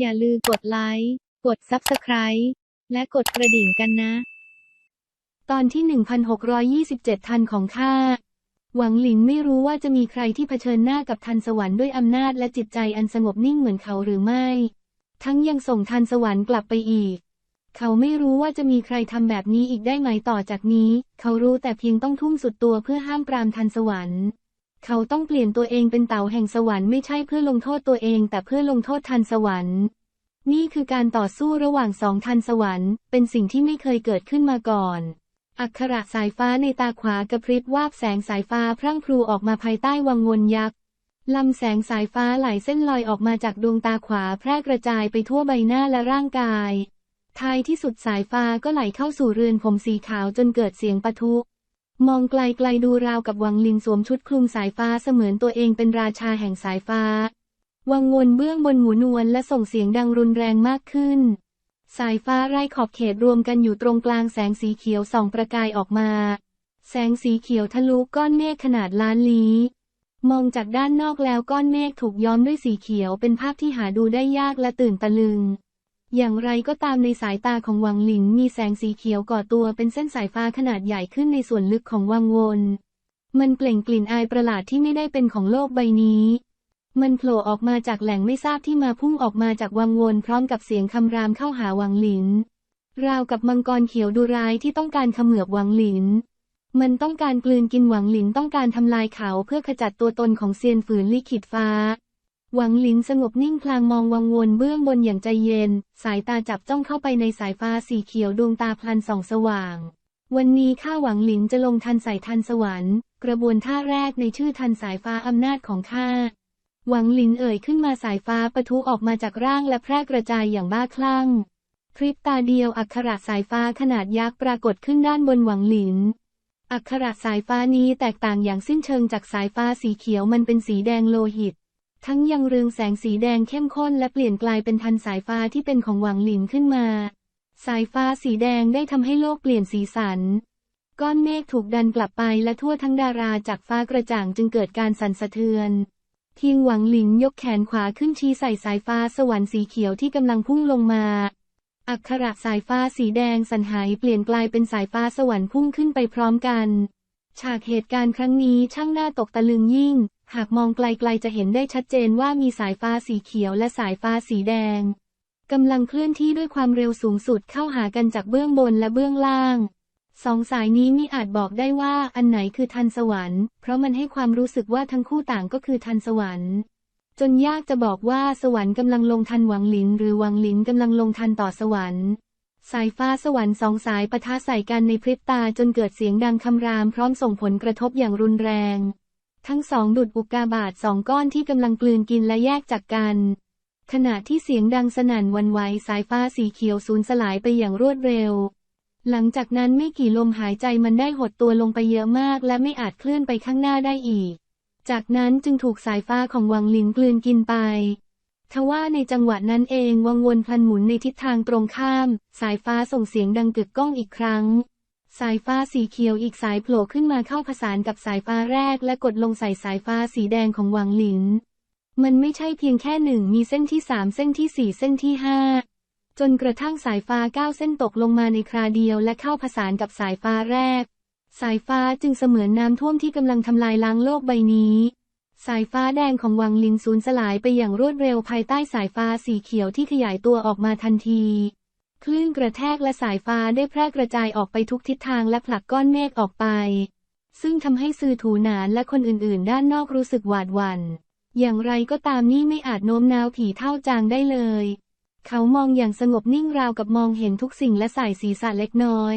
อย่าลืมกดไลค์ กด Subscribe และกดกระดิ่งกันนะ ตอนที่ 1627 ทันของข้า หวังหลินไม่รู้ว่าจะมีใครที่เผชิญหน้ากับทันสวรรค์ด้วยอำนาจและจิตใจอันสงบนิ่งเหมือนเขาหรือไม่ ทั้งยังส่งทันสวรรค์กลับไปอีก เขาไม่รู้ว่าจะมีใครทำแบบนี้อีกได้ไหมต่อจากนี้ เขารู้แต่เพียงต้องทุ่มสุดตัวเพื่อห้ามปรามทันสวรรค์ เขาต้องเปลี่ยนตัวเองเป็นเต่าแห่งสวรรค์ไม่ใช่เพื่อลงโทษตัวเอง แต่เพื่อลงโทษทันสวรรค์ นี่คือการต่อสู้ระหว่างสองทันสวรรค์ เป็นสิ่งที่ไม่เคยเกิดขึ้นมาก่อน อักขระสายฟ้าในตาขวากระพริบวาบแสงสายฟ้าพรั่งพรูออกมาภายใต้วังวนยักษ์ลำแสงสายฟ้าไหลเส้นลอยออกมาจากดวงตาขวาแพร่กระจายไปทั่วใบหน้าและร่างกาย ท้ายที่สุดสายฟ้าก็ไหลเข้าสู่เรือนผมสีขาวจนเกิดเสียงปะทุ มองไกลๆดูราวกับวังลินสวมชุดคลุมสายฟ้าเสมือนตัวเองเป็นราชาแห่งสายฟ้า วังวนเบื้องบนหมูนวลและส่งเสียงดังรุนแรงมากขึ้น สายฟ้าไร้ขอบเขตรวมกันอยู่ตรงกลางแสงสีเขียวส่องประกายออกมา แสงสีเขียวทะลุก้อนเมฆขนาดล้านลี้ มองจากด้านนอกแล้วก้อนเมฆถูกย้อมด้วยสีเขียวเป็นภาพที่หาดูได้ยากและตื่นตะลึง อย่างไรก็ตามในสายตาของวังหลินมีแสงสีเขียวก่อตัวเป็นเส้นสายฟ้าขนาดใหญ่ขึ้นในส่วนลึกของวังวนมันเปล่งกลิ่นอายประหลาดที่ไม่ได้เป็นของโลกใบนี้ มันโผล่ออกมาจากแหล่งไม่ทราบที่มาพุ่งออกมาจากวังวนพร้อมกับเสียงคำรามเข้าหาวังหลิน ราวกับมังกรเขียวดูร้ายที่ต้องการเขมือบวังหลิน มันต้องการกลืนกินหวังหลินต้องการทำลายเขาเพื่อขจัดตัวตนของเซียนฝืนลิขิตฟ้า หวังหลินสงบนิ่งพลางมองวังวนเบื้องบนอย่างใจเย็น สายตาจับจ้องเข้าไปในสายฟ้าสีเขียวดวงตาพลันส่องสว่าง วันนี้ข้าหวังหลินจะลงทันใส่ทันสวรรค์ กระบวนท่าแรกในชื่อทันสายฟ้าอำนาจของข้าหวังหลินเอ่ยขึ้นมาสายฟ้าปะทุออกมาจากร่างและแพร่กระจายอย่างบ้าคลั่ง พริบตาเดียวอักขระสายฟ้าขนาดยักษ์ปรากฏขึ้นด้านบนหวังหลินอักขระสายฟ้านี้แตกต่างอย่างสิ้นเชิงจากสายฟ้าสีเขียวมันเป็นสีแดงโลหิต ทั้งยังเรืองแสงสีแดงเข้มข้นและเปลี่ยนกลายเป็นทันสายฟ้าที่เป็นของหวังหลินขึ้นมา สายฟ้าสีแดงได้ทำให้โลกเปลี่ยนสีสัน ก้อนเมฆถูกดันกลับไปและทั่วทั้งดาราจากฟ้ากระจ่างจึงเกิดการสั่นสะเทือนเทียงหวังหลินยกแขนขวาขึ้นชี้ใส่สายฟ้าสวรรค์สีเขียวที่กำลังพุ่งลงมา อักขระสายฟ้าสีแดงสันหายเปลี่ยนกลายเป็นสายฟ้าสวรรค์พุ่งขึ้นไปพร้อมกัน ฉากเหตุการณ์ครั้งนี้ช่างน่าตกตะลึงยิ่ง หากมองไกลๆจะเห็นได้ชัดเจนว่ามีสายฟ้าสีเขียวและสายฟ้าสีแดงกำลังเคลื่อนที่ด้วยความเร็วสูงสุดเข้าหากันจากเบื้องบนและเบื้องล่าง สองสายนี้มิอาจบอกได้ว่าอันไหนคือทันสวรรค์ เพราะมันให้ความรู้สึกว่าทั้งคู่ต่างก็คือทันสวรรค์ จนยากจะบอกว่าสวรรค์กำลังลงทันหวังหลินหรือหวังหลินกำลังลงทันต่อสวรรค์ สายฟ้าสวรรค์สองสายปะทะใส่กันในพริบตาจนเกิดเสียงดังคำรามพร้อมส่งผลกระทบอย่างรุนแรง ทั้งสองดุดอุกกาบาตสองก้อนที่กำลังกลืนกินและแยกจากกัน ขณะที่เสียงดังสนั่นวันไหวสายฟ้าสีเขียวสูญสลายไปอย่างรวดเร็ว หลังจากนั้นไม่กี่ลมหายใจมันได้หดตัวลงไปเยอะมากและไม่อาจเคลื่อนไปข้างหน้าได้อีก จากนั้นจึงถูกสายฟ้าของวังลินกลืนกินไป ทว่าในจังหวะนั้นเองวังวนพลันหมุนในทิศทางตรงข้าม สายฟ้าส่งเสียงดังกึกก้องอีกครั้ง สายฟ้าสีเขียวอีกสายโผล่ขึ้นมาเข้าผสานกับสายฟ้าแรกและกดลงใส่สายฟ้าสีแดงของวังหลิน มันไม่ใช่เพียงแค่หนึ่งมีเส้นที่สามเส้นที่สี่เส้นที่ห้าจนกระทั่งสายฟ้าเก้าเส้นตกลงมาในคราเดียวและเข้าผสานกับสายฟ้าแรก สายฟ้าจึงเสมือนน้ำท่วมที่กำลังทำลายล้างโลกใบนี้ สายฟ้าแดงของวังลินสูญสลายไปอย่างรวดเร็วภายใต้สายฟ้าสีเขียวที่ขยายตัวออกมาทันที คลื่นกระแทกและสายฟ้าได้แพร่กระจายออกไปทุกทิศทางและผลักก้อนเมฆออกไป ซึ่งทำให้ซือถูหนานและคนอื่นๆ ด้านนอกรู้สึกหวาดหวัน่น อย่างไรก็ตามนี่ไม่อาจโน้มน้าวผีเท่าจางได้เลย เขามองอย่างสงบนิ่งราวกับมองเห็นทุกสิ่งและใส่ศีรษะเล็กน้อย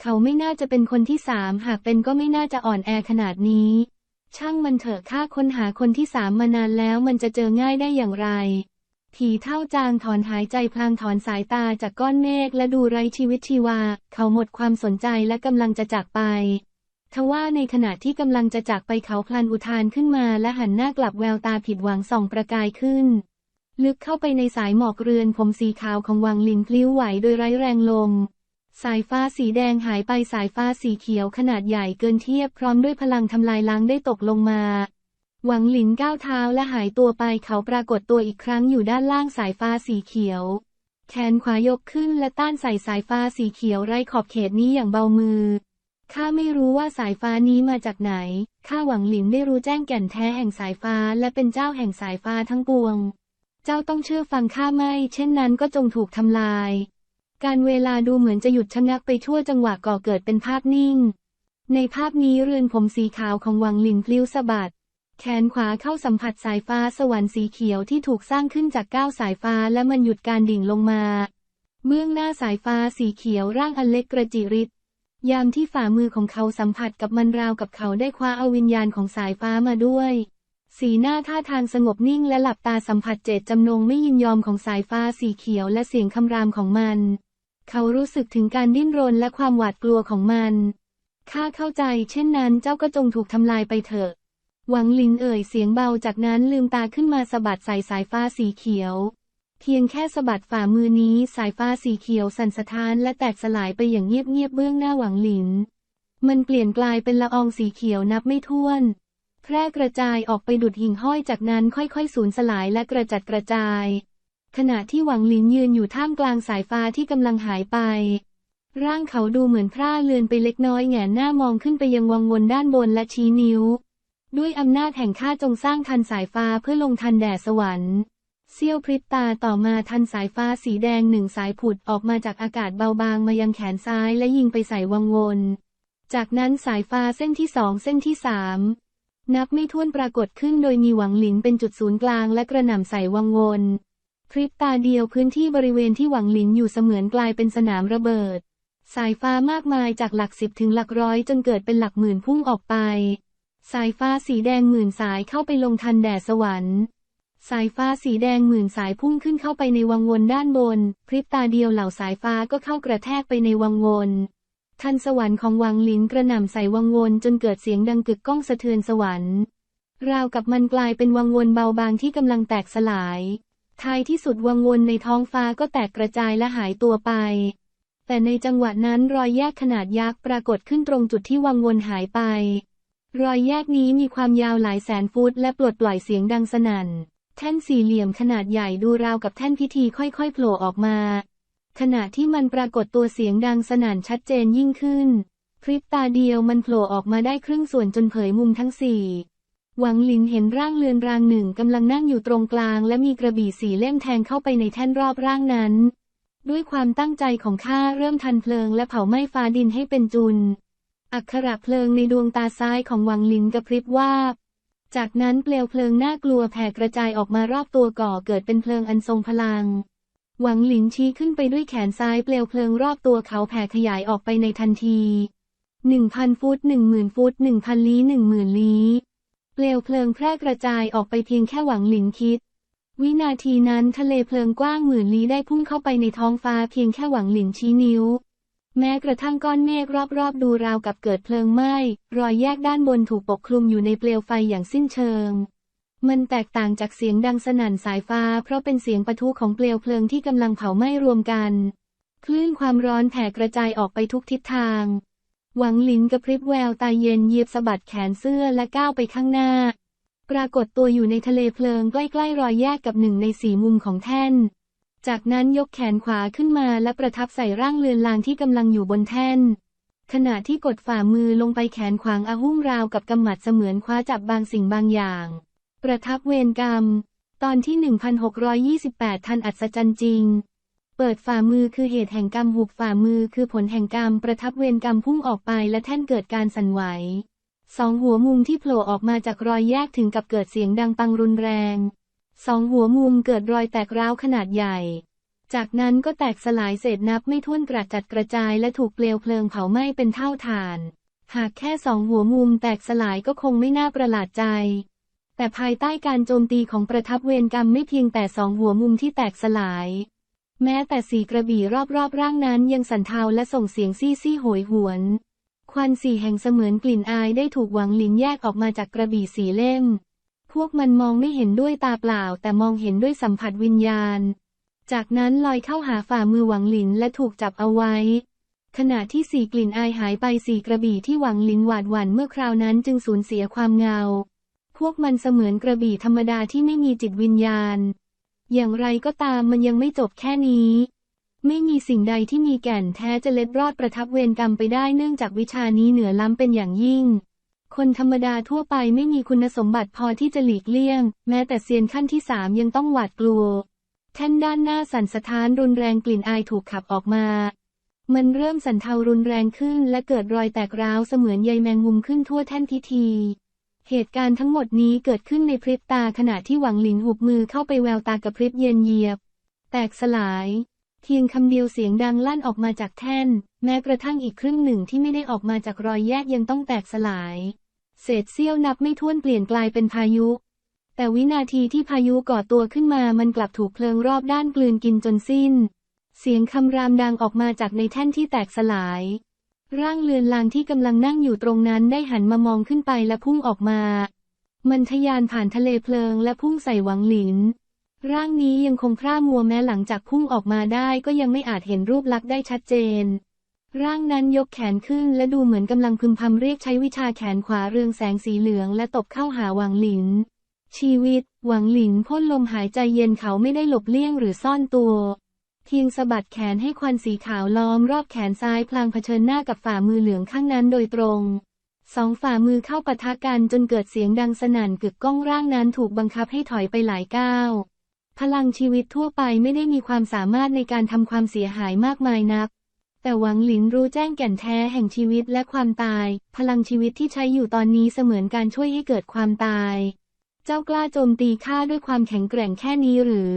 เขาไม่น่าจะเป็นคนที่สามหากเป็นก็ไม่น่าจะอ่อนแอขนาดนี้ ช่างมันเถอะข้าค้นหาคนที่สามมานานแล้วมันจะเจอง่ายได้อย่างไรผีเท่าจางถอนหายใจพลางถอนสายตาจากก้อนเมฆและดูไร้ชีวิตชีวา เขาหมดความสนใจและกำลังจะจากไป ทว่าในขณะที่กำลังจะจากไปเขาพลันอุทานขึ้นมาและหันหน้ากลับแววตาผิดหวังส่องประกายขึ้น ลึกเข้าไปในสายหมอกเรือนผมสีขาวของวังลินพลิ้วไหวโดยไร้แรงลม สายฟ้าสีแดงหายไปสายฟ้าสีเขียวขนาดใหญ่เกินเทียบพร้อมด้วยพลังทำลายล้างได้ตกลงมา หวังหลินก้าวเท้าและหายตัวไปเขาปรากฏตัวอีกครั้งอยู่ด้านล่างสายฟ้าสีเขียว แขนขวายกขึ้นและต้านใส่สายฟ้าสีเขียวไร้ขอบเขตนี้อย่างเบามือข้าไม่รู้ว่าสายฟ้านี้มาจากไหน ข้าหวังหลินได้รู้แจ้งแก่นแท้แห่งสายฟ้าและเป็นเจ้าแห่งสายฟ้าทั้งปวง เจ้าต้องเชื่อฟังข้าไม่ เช่นนั้นก็จงถูกทำลาย การเวลาดูเหมือนจะหยุดชะงักไปชั่วจังหวะก่อเกิดเป็นภาพนิ่ง ในภาพนี้เรือนผมสีขาวของวังหลินพลิ้วสะบัด แขนขวาเข้าสัมผัสสายฟ้าสวรรค์สีเขียวที่ถูกสร้างขึ้นจากก้าวสายฟ้าและมันหยุดการดิ่งลงมา เบื้องหน้าสายฟ้าสีเขียวร่างอันเล็กกระจิริดยามที่ฝ่ามือของเขาสัมผัสกับมันราวกับเขาได้คว้าเอาวิญญาณของสายฟ้ามาด้วย สีหน้าท่าทางสงบนิ่งและหลับตาสัมผัสเจตจำนงไม่ยินยอมของสายฟ้าสีเขียวและเสียงคำรามของมัน เขารู้สึกถึงการดิ้นรนและความหวาดกลัวของมัน ข้าเข้าใจเช่นนั้นเจ้าก็จงถูกทำลายไปเถอะ หวังลินเอ่ยเสียงเบาจากนั้นลืมตาขึ้นมาสะบัดใส่สายฟ้าสีเขียว เพียงแค่สะบัดฝ่ามือนี้สายฟ้าสีเขียวสั่นสะท้านและแตกสลายไปอย่างเงียบๆเบื้องหน้าหวังหลิน มันเปลี่ยนกลายเป็นละอองสีเขียวนับไม่ถ้วน แพร่กระจายออกไปดุดหิ่งห้อยจากนั้นค่อยๆ สูญสลายและกระจัดกระจาย ขณะที่หวังหลินยืนอยู่ท่ามกลางสายฟ้าที่กำลังหายไป ร่างเขาดูเหมือนพร่าเลือนไปเล็กน้อยแงหน้ามองขึ้นไปยังวังวนด้านบนและชี้นิ้ว ด้วยอำนาจแห่งข้าจงสร้างทันสายฟ้าเพื่อลงทันแด่สวรรค์เสี้ยวพริบตาต่อมาทันสายฟ้าสีแดงหนึ่งสายผุดออกมาจากอากาศเบาบางมายังแขนซ้ายและยิงไปใส่วังวนจากนั้นสายฟ้าเส้นที่สองเส้นที่สามนับไม่ถ้วนปรากฏขึ้นโดยมีหวังหลินเป็นจุดศูนย์กลางและกระหน่ำใส่วังวน พริบตาเดียวพื้นที่บริเวณที่หวังหลินอยู่เสมือนกลายเป็นสนามระเบิด สายฟ้ามากมายจากหลักสิบถึงหลักร้อยจนเกิดเป็นหลักหมื่นพุ่งออกไป สายฟ้าสีแดงหมื่นสายเข้าไปลงทันแด่สวรรค์ สายฟ้าสีแดงหมื่นสายพุ่งขึ้นเข้าไปในวังวนด้านบนพริบตาเดียวเหล่าสายฟ้าก็เข้ากระแทกไปในวังวนทันสวรรค์ของวังหลินกระหน่ำใส่วังวนจนเกิดเสียงดังกึกก้องสะเทือนสวรรค์ ราวกับมันกลายเป็นวังวนเบาบางที่กำลังแตกสลาย ท้ายที่สุดวังวนในท้องฟ้าก็แตกกระจายและหายตัวไป แต่ในจังหวะนั้นรอยแยกขนาดยักษ์ปรากฏขึ้นตรงจุดที่วังวนหายไป รอยแยกนี้มีความยาวหลายแสนฟุตและปลดปล่อยเสียงดังสนั่น แท่นสี่เหลี่ยมขนาดใหญ่ดูราวกับแท่นพิธีค่อยๆโผล่ออกมา ขณะที่มันปรากฏตัวเสียงดังสนั่นชัดเจนยิ่งขึ้น พริบตาเดียวมันโผล่ออกมาได้ครึ่งส่วนจนเผยมุมทั้งสี่ หวังหลินเห็นร่างเลือนรางหนึ่งกำลังนั่งอยู่ตรงกลาง และมีกระบี่สีเล่มแทงเข้าไปในแท่นรอบร่างนั้น ด้วยความตั้งใจของข้าเริ่มทันเพลิงและเผาไหม้ฟ้าดินให้เป็นจุน อักขระเพลิงในดวงตาซ้ายของหวังหลินกระพริบว่าจากนั้นเปลวเพลิงน่ากลัวแผ่กระจายออกมารอบตัวก่อเกิดเป็นเพลิงอันทรงพลัง หวังหลินชี้ขึ้นไปด้วยแขนซ้ายเปลวเพลิงรอบตัวเขาแผ่ขยายออกไปในทันทีหนึ่งพันฟุตหนึ่งหมื่นฟุตหนึ่งพันลี้หนึ่งหมื่นลี้ เปลวเพลิงแพร่กระจายออกไปเพียงแค่หวังหลินคิด วินาทีนั้นทะเลเพลิงกว้างหมื่นลี้ได้พุ่งเข้าไปในท้องฟ้าเพียงแค่หวังหลินชี้นิ้ว แม้กระทั่งก้อนเมฆรอบๆ ดูราวกับเกิดเพลิงไหม้ รอยแยกด้านบนถูกปกคลุมอยู่ในเปลวไฟอย่างสิ้นเชิง มันแตกต่างจากเสียงดังสนั่นสายฟ้า เพราะเป็นเสียงปะทุของเปลวเพลิงที่กำลังเผาไหม้รวมกัน คลื่นความร้อนแผ่กระจายออกไปทุกทิศทาง หวังหลินกระพริบแววตาเย็นเยียบสะบัดแขนเสื้อและก้าวไปข้างหน้า ปรากฏตัวอยู่ในทะเลเพลิงใกล้ๆรอยแยกกับหนึ่งในสีมุมของแท่น จากนั้นยกแขนขวาขึ้นมาและประทับใส่ร่างเลือนลางที่กำลังอยู่บนแท่น ขณะที่กดฝ่ามือลงไปแขนขวางอาหุ้มราวกับกำหมัดเสมือนคว้าจับบางสิ่งบางอย่าง ประทับเวรกรรม ตอนที่ 1628 ทันอัศจรรย์จริง เปิดฝ่ามือคือเหตุแห่งกรรมหุบฝ่ามือคือผลแห่งกรรมประทับเวรกรรมพุ่งออกไปและแท่นเกิดการสั่นไหวสองหัวมุมที่โผล่ออกมาจากรอยแยกถึงกับเกิดเสียงดังปังรุนแรง สองหัวมุมเกิดรอยแตกร้าวขนาดใหญ่ จากนั้นก็แตกสลายเศษนับไม่ถ้วนกระจัดกระจายและถูกเปลวเพลิงเผาไหม้เป็นเท่าฐาน หากแค่สองหัวมุมแตกสลายก็คงไม่น่าประหลาดใจ แต่ภายใต้การโจมตีของประทับเวรกรรมไม่เพียงแต่สองหัวมุมที่แตกสลาย แม้แต่สีกระบี่รอบๆร่างนั้นยังสั่นเทาและส่งเสียงซี่ซี่โหยหวน ควันสีแห่งเสมือนกลิ่นอายได้ถูกหวังหลินแยกออกมาจากกระบี่สีเล่ม พวกมันมองไม่เห็นด้วยตาเปล่า แต่มองเห็นด้วยสัมผัสวิญญาณ จากนั้นลอยเข้าหาฝ่ามือหวังหลินและถูกจับเอาไว้ ขณะที่สีกลิ่นอายหายไปสีกระบี่ที่หวังหลินหวาดหวั่นเมื่อคราวนั้นจึงสูญเสียความเงา พวกมันเสมือนกระบี่ธรรมดาที่ไม่มีจิตวิญญาณ อย่างไรก็ตามมันยังไม่จบแค่นี้ ไม่มีสิ่งใดที่มีแก่นแท้จะเล็ดรอดประทับเวรกรรมไปได้เนื่องจากวิชานี้เหนือล้ำเป็นอย่างยิ่ง คนธรรมดาทั่วไปไม่มีคุณสมบัติพอที่จะหลีกเลี่ยง แม้แต่เซียนขั้นที่สามยังต้องหวาดกลัว แท่นด้านหน้าสั่นสะท้านรุนแรงกลิ่นอายถูกขับออกมา มันเริ่มสั่นเทารุนแรงขึ้นและเกิดรอยแตกร้าวเสมือนใยแมงมุมขึ้นทั่วแท่นพิธี เหตุการณ์ทั้งหมดนี้เกิดขึ้นในพริบตาขณะที่หวังหลินหุบมือเข้าไปแววตากระพริบเย็นเยียบ แตกสลาย เพียงคำเดียวเสียงดังลั่นออกมาจากแท่น แม้กระทั่งอีกครึ่งหนึ่งที่ไม่ได้ออกมาจากรอยแยกยังต้องแตกสลาย เศษเสี้ยวนับไม่ถ้วนเปลี่ยนกลายเป็นพายุ แต่วินาทีที่พายุก่อตัวขึ้นมามันกลับถูกเพลิงรอบด้านกลืนกินจนสิ้น เสียงคำรามดังออกมาจากในแท่นที่แตกสลาย ร่างเลือนลางที่กำลังนั่งอยู่ตรงนั้นได้หันมามองขึ้นไปและพุ่งออกมา มันทะยานผ่านทะเลเพลิงและพุ่งใส่หวังหลิน ร่างนี้ยังคงพร่ามัวแม้หลังจากพุ่งออกมาได้ก็ยังไม่อาจเห็นรูปลักษณ์ได้ชัดเจน ร่างนั้นยกแขนขึ้นและดูเหมือนกำลังพึมพำเรียกใช้วิชาแขนขวาเรืองแสงสีเหลืองและตบเข้าหาหวังหลิน ชีวิต หวังหลินพ่นลมหายใจเย็นเขาไม่ได้หลบเลี่ยงหรือซ่อนตัว เพียงสะบัดแขนให้ควันสีขาวล้อมรอบแขนซ้ายพลางเผชิญหน้ากับฝ่ามือเหลืองข้างนั้นโดยตรง สองฝ่ามือเข้าปะทะกันจนเกิดเสียงดังสนั่นกึกก้องร่างนั้นถูกบังคับให้ถอยไปหลายก้าว พลังชีวิตทั่วไปไม่ได้มีความสามารถในการทำความเสียหายมากมายนัก แต่หวังหลินรู้แจ้งแก่นแท้แห่งชีวิตและความตาย พลังชีวิตที่ใช้อยู่ตอนนี้เสมือนการช่วยให้เกิดความตาย เจ้ากล้าโจมตีข้าด้วยความแข็งแกร่งแค่นี้หรือ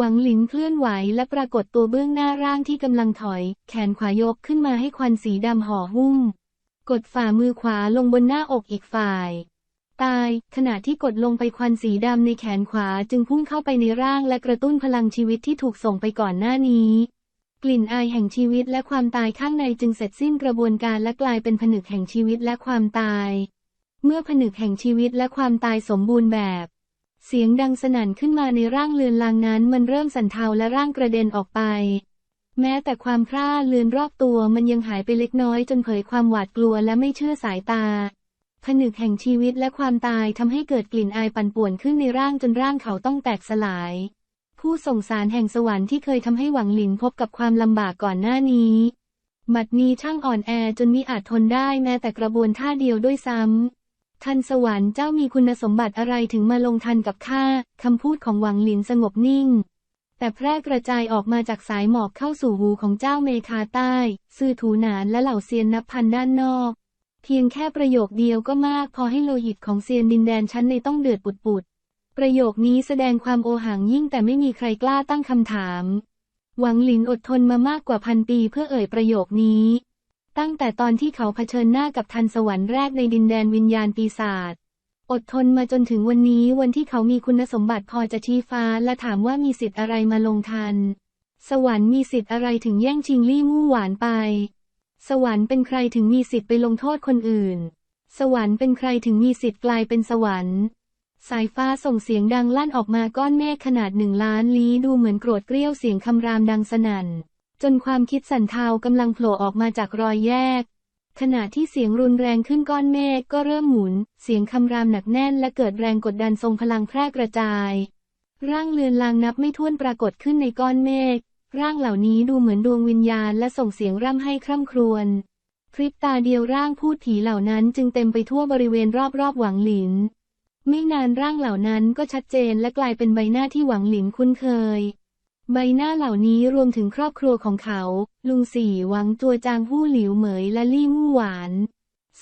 หวังหลินเคลื่อนไหวและปรากฏตัวเบื้องหน้าร่างที่กำลังถอย แขนขวายกขึ้นมาให้ควันสีดำห่อหุ้ม กดฝ่ามือขวาลงบนหน้าอกอีกฝ่าย ตาย ขณะที่กดลงไปควันสีดำในแขนขวาจึงพุ่งเข้าไปในร่างและกระตุ้นพลังชีวิตที่ถูกส่งไปก่อนหน้านี้ กลิ่นอายแห่งชีวิตและความตายข้างในจึงเสร็จสิ้นกระบวนการและกลายเป็นผนึกแห่งชีวิตและความตาย เมื่อผนึกแห่งชีวิตและความตายสมบูรณ์แบบ เสียงดังสนั่นขึ้นมาในร่างเลือนลางนั้นมันเริ่มสั่นเทาและร่างกระเด็นออกไป แม้แต่ความพร่าเลือนรอบตัวมันยังหายไปเล็กน้อยจนเผยความหวาดกลัวและไม่เชื่อสายตาผนึกแห่งชีวิตและความตายทำให้เกิดกลิ่นอายปั่นป่วนขึ้นในร่างจนร่างเขาต้องแตกสลาย ผู้ส่งสารแห่งสวรรค์ที่เคยทำให้หวังหลินพบกับความลำบากก่อนหน้านี้บัดนี้ช่างอ่อนแอจนมิอาจทนได้แม้แต่กระบวนท่าเดียวด้วยซ้ำ ทันสวรรค์เจ้ามีคุณสมบัติอะไรถึงมาลงทันกับข้าคำพูดของหวังหลินสงบนิ่ง แต่แพร่กระจายออกมาจากสายหมอกเข้าสู่หูของเจ้าเมคาใต้ ซื่อถูหนานและเหล่าเซียนนับพันด้านนอก เพียงแค่ประโยคเดียวก็มากพอให้โลหิตของเซียนดินแดนชั้นในต้องเดือดปุดๆประโยคนี้แสดงความโอหังยิ่งแต่ไม่มีใครกล้าตั้งคำถาม หวังหลินอดทนมามากกว่าพันปีเพื่อเอ่ยประโยคนี้ ตั้งแต่ตอนที่เขาเผชิญหน้ากับทันสวรรค์แรกในดินแดนวิญญาณปีศาจอดทนมาจนถึงวันนี้วันที่เขามีคุณสมบัติพอจะชี้ฟ้าและถามว่ามีสิทธิ์อะไรมาลงทัน สวรรค์มีสิทธิ์อะไรถึงแย่งชิงลี่มู่หวานไป สวรรค์เป็นใครถึงมีสิทธิ์ไปลงโทษคนอื่น สวรรค์เป็นใครถึงมีสิทธิ์กลายเป็นสวรรค์ สายฟ้าส่งเสียงดังลั่นออกมาก้อนเมฆขนาดหนึ่งล้านลี้ดูเหมือนโกรธเกรี้ยวเสียงคำรามดังสนั่น จนความคิดสั่นเทากำลังโผล่ออกมาจากรอยแยก ขณะที่เสียงรุนแรงขึ้นก้อนเมฆก็เริ่มหมุน เสียงคำรามหนักแน่นและเกิดแรงกดดันทรงพลังแพร่กระจาย ร่างเลือนลางนับไม่ถ้วนปรากฏขึ้นในก้อนเมฆร่างเหล่านี้ดูเหมือนดวงวิญญาณและส่งเสียงร่ำให้คร่ำครวญพริบตาเดียวร่างพูดผีเหล่านั้นจึงเต็มไปทั่วบริเวณรอบๆหวังหลิน ไม่นานร่างเหล่านั้นก็ชัดเจนและกลายเป็นใบหน้าที่หวังหลินคุ้นเคย ใบหน้าเหล่านี้รวมถึงครอบครัวของเขา ลุงสี่หวังตัวจางหู้หลิวเหมยและลี่มู่หวาน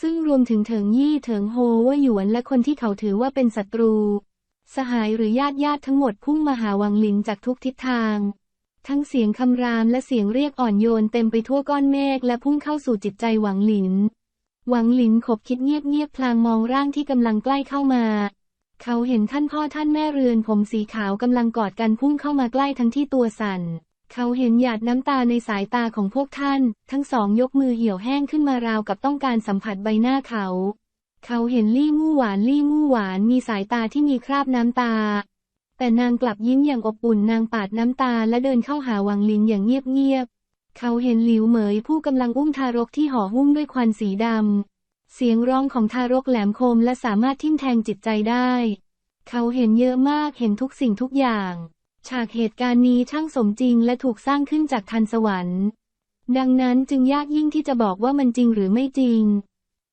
ซึ่งรวมถึงเถิงยี่เถิงโฮว่าหยวนและคนที่เขาถือว่าเป็นศัตรู สหายหรือญาติญาติทั้งหมดพุ่งมาหาหวังหลินจากทุกทิศทาง ทั้งเสียงคำรามและเสียงเรียกอ่อนโยนเต็มไปทั่วก้อนเมฆและพุ่งเข้าสู่จิตใจหวังหลิน หวังหลินขบคิดเงียบๆพลางมองร่างที่กำลังใกล้เข้ามา เขาเห็นท่านพ่อท่านแม่เรือนผมสีขาวกำลังกอดกันพุ่งเข้ามาใกล้ทั้งที่ตัวสั่น เขาเห็นหยาดน้ำตาในสายตาของพวกท่าน ทั้งสองยกมือเหี่ยวแห้งขึ้นมาราวกับต้องการสัมผัสใบหน้าเขา เขาเห็นลี่มู่หวานลี่มู่หวานมีสายตาที่มีคราบน้ำตา แต่นางกลับยิ้มอย่างอบอุ่นนางปาดน้ำตาและเดินเข้าหาวังลินอย่างเงียบๆเขาเห็นหลิวเหมยผู้กำลังอุ้มทารกที่ห่อหุ้มด้วยควันสีดำ เสียงร้องของทารกแหลมคมและสามารถทิ่มแทงจิตใจได้ เขาเห็นเยอะมากเห็นทุกสิ่งทุกอย่าง ฉากเหตุการณ์นี้ช่างสมจริงและถูกสร้างขึ้นจากทันสวรรค์ ดังนั้นจึงยากยิ่งที่จะบอกว่ามันจริงหรือไม่จริง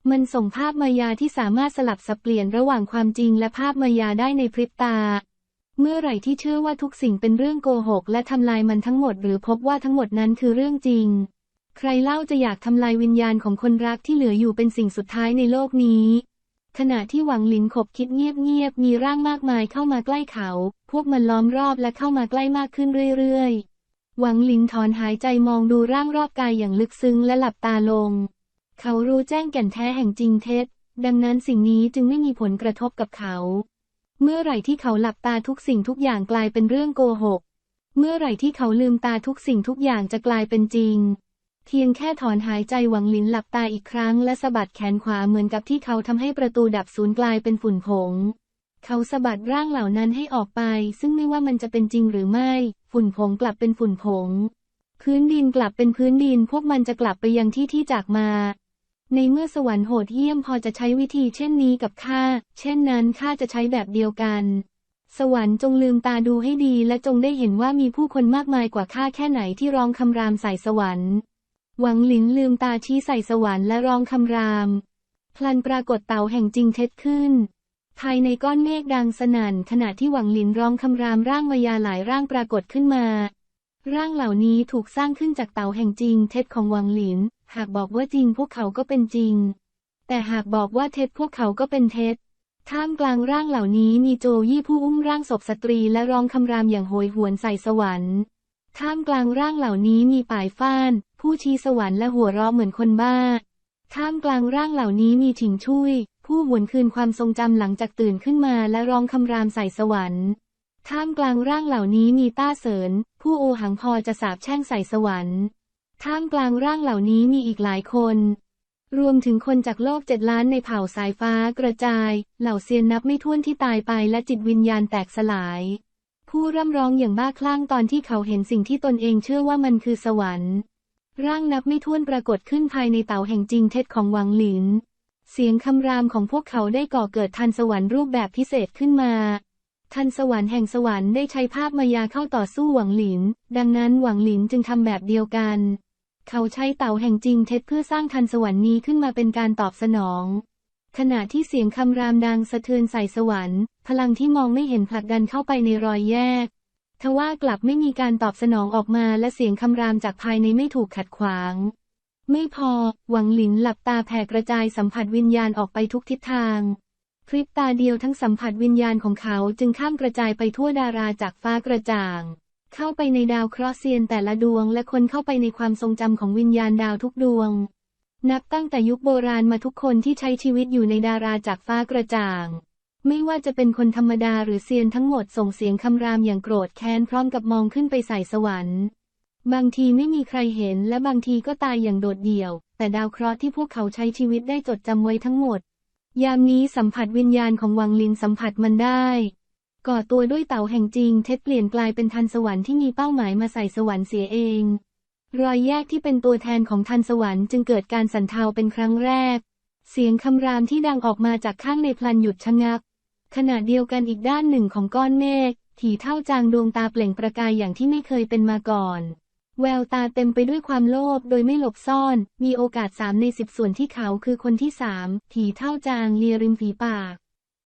มันส่งภาพมายาที่สามารถสลับสับเปลี่ยนระหว่างความจริงและภาพมายาได้ในพริบตา เมื่อไหร่ที่เชื่อว่าทุกสิ่งเป็นเรื่องโกหก และทำลายมันทั้งหมดหรือพบว่าทั้งหมดนั้นคือเรื่องจริง ใครเล่าจะอยากทำลายวิญญาณของคนรักที่เหลืออยู่เป็นสิ่งสุดท้ายในโลกนี้ ขณะที่หวังหลินขบคิดเงียบๆมีร่างมากมายเข้ามาใกล้เขา พวกมันล้อมรอบและเข้ามาใกล้มากขึ้นเรื่อยๆ หวังหลินถอนหายใจมองดูร่างรอบกายอย่างลึกซึ้งและหลับตาลง เขารู้แจ้งแก่นแท้แห่งจริงเท็จ ดังนั้นสิ่งนี้จึงไม่มีผลกระทบกับเขา เมื่อไหร่ที่เขาหลับตาทุกสิ่งทุกอย่างกลายเป็นเรื่องโกหก เมื่อไหร่ที่เขาลืมตาทุกสิ่งทุกอย่างจะกลายเป็นจริง เพียงแค่ถอนหายใจหวังหลินหลับตาอีกครั้งและสะบัดแขนขวาเหมือนกับที่เขาทำให้ประตูดับสูญกลายเป็นฝุ่นผง เขาสะบัดร่างเหล่านั้นให้ออกไป ซึ่งไม่ว่ามันจะเป็นจริงหรือไม่ ฝุ่นผงกลับเป็นฝุ่นผง พื้นดินกลับเป็นพื้นดินพวกมันจะกลับไปยังที่ที่จากมา ในเมื่อสวรรค์โหดเหี้ยมพอจะใช้วิธีเช่นนี้กับข้า เช่นนั้นข้าจะใช้แบบเดียวกัน สวรรค์จงลืมตาดูให้ดีและจงได้เห็นว่ามีผู้คนมากมายกว่าข้าแค่ไหนที่ร้องคำรามใส่สวรรค์ หวังหลินลืมตาชี้ใส่สวรรค์และร้องคำราม พลันปรากฏเต่าแห่งจริงเท็จขึ้น ภายในก้อนเมฆดังสนั่น ขณะที่หวังหลินร้องคำรามร่างมายาหลายร่างปรากฏขึ้นมา ร่างเหล่านี้ถูกสร้างขึ้นจากเต่าแห่งจริงเท็จของหวังหลิน หากบอกว่าจริงพวกเขาก็เป็นจริง แต่หากบอกว่าเท็จพวกเขาก็เป็นเท็จท่ามกลางร่างเหล่านี้มีโจยี่ผู้อุ้มร่างศพสตรีและร้องคำรามอย่างโหยหวนใส่สวรรค์ ท่ามกลางร่างเหล่านี้มีป่ายฟ้าน ผู้ชี้สวรรค์และหัวเราะเหมือนคนบ้า ท่ามกลางร่างเหล่านี้มีถิงชุยผู้หวนคืนความทรงจำหลังจากตื่นขึ้นมาและร้องคำรามใส่สวรรค์ท่ามกลางร่างเหล่านี้มีต้าเสริญ ผู้โอหังพอจะสาบแช่งใส่สวรรค์ ท่ามกลางร่างเหล่านี้มีอีกหลายคน รวมถึงคนจากโลกเจ็ดล้านในเผ่าสายฟ้ากระจาย เหล่าเซียนนับไม่ถ้วนที่ตายไปและจิตวิญญาณแตกสลาย ผู้ร่ำร้องอย่างบ้าคลั่งตอนที่เขาเห็นสิ่งที่ตนเองเชื่อว่ามันคือสวรรค์ ร่างนับไม่ถ้วนปรากฏขึ้นภายในเต่าแห่งจริงเท็จของหวังหลิน เสียงคำรามของพวกเขาได้ก่อเกิดทันสวรรค์รูปแบบพิเศษขึ้นมา ทันสวรรค์แห่งสวรรค์ได้ใช้ภาพมายาเข้าต่อสู้หวังหลิน ดังนั้นหวังหลินจึงทำแบบเดียวกัน เขาใช้เต่าแห่งจริงเท็จเพื่อสร้างทันสวรรค์นี้ขึ้นมาเป็นการตอบสนอง ขณะที่เสียงคำรามดังสะเทือนใส่สวรรค์ พลังที่มองไม่เห็นผลักดันเข้าไปในรอยแยก ทว่ากลับไม่มีการตอบสนองออกมาและเสียงคำรามจากภายในไม่ถูกขัดขวาง ไม่พอ หวังหลินหลับตาแผ่กระจายสัมผัสวิญญาณออกไปทุกทิศทางพริบตาเดียวทั้งสัมผัสวิญญาณของเขาจึงข้ามกระจายไปทั่วดาราจากฟ้ากระจ่าง เข้าไปในดาวเคราะห์เซียนแต่ละดวงและคนเข้าไปในความทรงจำของวิญญาณดาวทุกดวง นับตั้งแต่ยุคโบราณมาทุกคนที่ใช้ชีวิตอยู่ในดาราจากฟ้ากระจ่าง ไม่ว่าจะเป็นคนธรรมดาหรือเซียนทั้งหมดส่งเสียงคำรามอย่างโกรธแค้นพร้อมกับมองขึ้นไปใส่สวรรค์ บางทีไม่มีใครเห็นและบางทีก็ตายอย่างโดดเดี่ยว แต่ดาวเคราะห์ที่พวกเขาใช้ชีวิตได้จดจำไว้ทั้งหมด ยามนี้สัมผัสวิญญาณของวังลินสัมผัสมันได้ ก่อตัวด้วยเต่าแห่งจริงเท็จเปลี่ยนกลายเป็นทันสวรรค์ที่มีเป้าหมายมาใส่สวรรค์เสียเอง รอยแยกที่เป็นตัวแทนของทันสวรรค์จึงเกิดการสั่นเทาเป็นครั้งแรก เสียงคำรามที่ดังออกมาจากข้างในพลันหยุดชะงัก ขณะเดียวกันอีกด้านหนึ่งของก้อนเมฆถี่เท่าจางดวงตาเปล่งประกายอย่างที่ไม่เคยเป็นมาก่อน แววตาเต็มไปด้วยความโลภโดยไม่หลบซ่อน มีโอกาสสามในสิบส่วนที่เขาคือคนที่สามถี่เท่าจางเลียริมฝีปาก